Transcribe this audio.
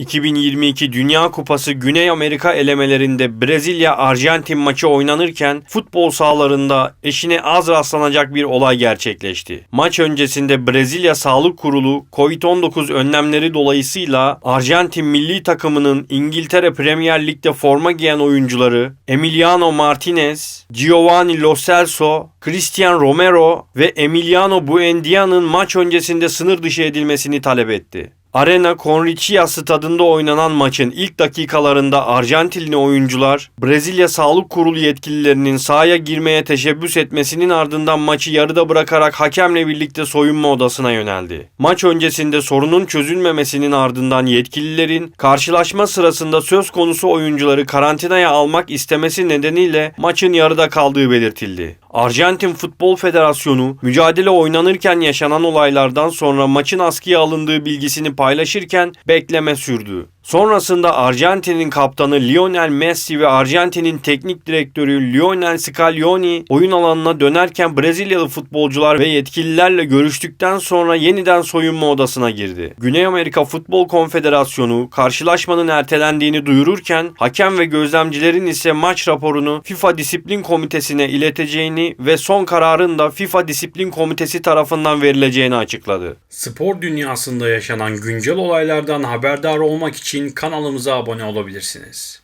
2022 Dünya Kupası Güney Amerika elemelerinde Brezilya-Arjantin maçı oynanırken futbol sahalarında eşine az rastlanacak bir olay gerçekleşti. Maç öncesinde Brezilya Sağlık Kurulu COVID-19 önlemleri dolayısıyla Arjantin milli takımının İngiltere Premier Lig'de forma giyen oyuncuları Emiliano Martinez, Giovanni Lo Celso, Cristian Romero ve Emiliano Buendia'nın maç öncesinde sınır dışı edilmesini talep etti. Arena Conchia stadında oynanan maçın ilk dakikalarında Arjantinli oyuncular Brezilya Sağlık Kurulu yetkililerinin sahaya girmeye teşebbüs etmesinin ardından maçı yarıda bırakarak hakemle birlikte soyunma odasına yöneldi. Maç öncesinde sorunun çözülmemesinin ardından yetkililerin karşılaşma sırasında söz konusu oyuncuları karantinaya almak istemesi nedeniyle maçın yarıda kaldığı belirtildi. Arjantin Futbol Federasyonu mücadele oynanırken yaşanan olaylardan sonra maçın askıya alındığı bilgisini paylaşırken bekleme sürdü. Sonrasında Arjantin'in kaptanı Lionel Messi ve Arjantin'in teknik direktörü Lionel Scaloni oyun alanına dönerken Brezilyalı futbolcular ve yetkililerle görüştükten sonra yeniden soyunma odasına girdi. Güney Amerika Futbol Konfederasyonu karşılaşmanın ertelendiğini duyururken hakem ve gözlemcilerin ise maç raporunu FIFA Disiplin Komitesi'ne ileteceğini ve son kararın da FIFA Disiplin Komitesi tarafından verileceğini açıkladı. Spor dünyasında yaşanan güncel olaylardan haberdar olmak için kanalımıza abone olabilirsiniz.